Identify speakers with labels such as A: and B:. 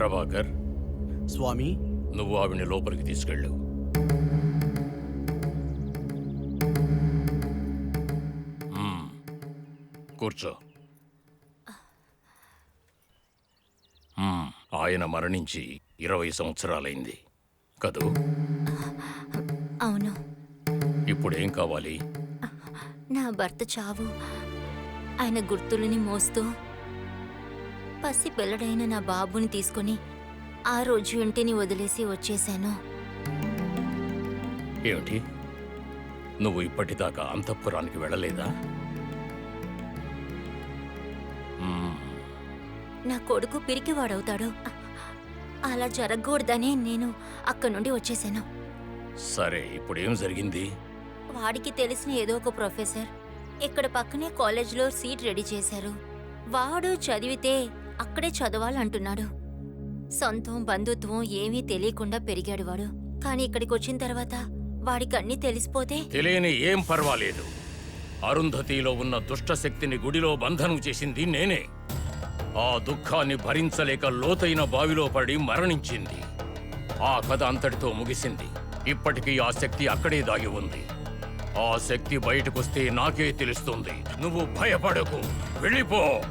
A: ప్రభాకర్.
B: స్వామి.
A: నువ్వు ఆవిడ్ని లోపలికి తీసుకెళ్ళు. మ్మ్. కూర్చో. మ్మ్. ఆయన మరణించి ఇరవై సంవత్సరాలైంది. కదూ?
C: అవును.
A: ఇప్పుడేం కావాలి?
C: నా భర్త చావు. ఆయన గుర్తులని మోస్తూ పసి పిల్లడైన నా బాబుని తీసుకొని ఆ రోజు ఇంటిని వదిలేసి వచ్చేశాను
A: ఏమిటి? నువ్వు ఇప్పటిదాకా అంతఃపురానికి వెళ్ళలేదా.
C: నా కొడుకు పిరికివాడవుతాడు. అలా జరగకూడదని నేను అక్కడి నుండి వచ్చేసాను.
A: సరే ఇప్పుడేం జరిగింది?
C: వాడికి తెలిసిన ఏదో ఒక ప్రొఫెసర్ ఇక్కడ పక్కనే కాలేజ్లో సీట్ రెడీ చేశారు. వాడు చదివితే అక్కడే చదవాలంటున్నాడు. సొంతం బంధుత్వం ఏమీ తెలియకుండా పెరిగాడు వాడు. కానీ ఇక్కడికి వచ్చిన తర్వాత వాడికి అన్నీ తెలిసిపోతే
A: తెలియని ఏం పర్వాలేదు. అరుంధతిలో ఉన్న దుష్ట శక్తిని గుడిలో బంధనం చేసింది నేనే. ఆ దుఃఖాన్ని భరించలేక లోతైన బావిలో పడి మరణించింది. ఆ కథ అంతటితో ముగిసింది. ఇప్పటికీ ఆ శక్తి అక్కడే దాగి ఉంది. ఆ శక్తి బయటకొస్తే నాకే తెలుస్తుంది. నువ్వు భయపడకు. వెళ్ళిపో.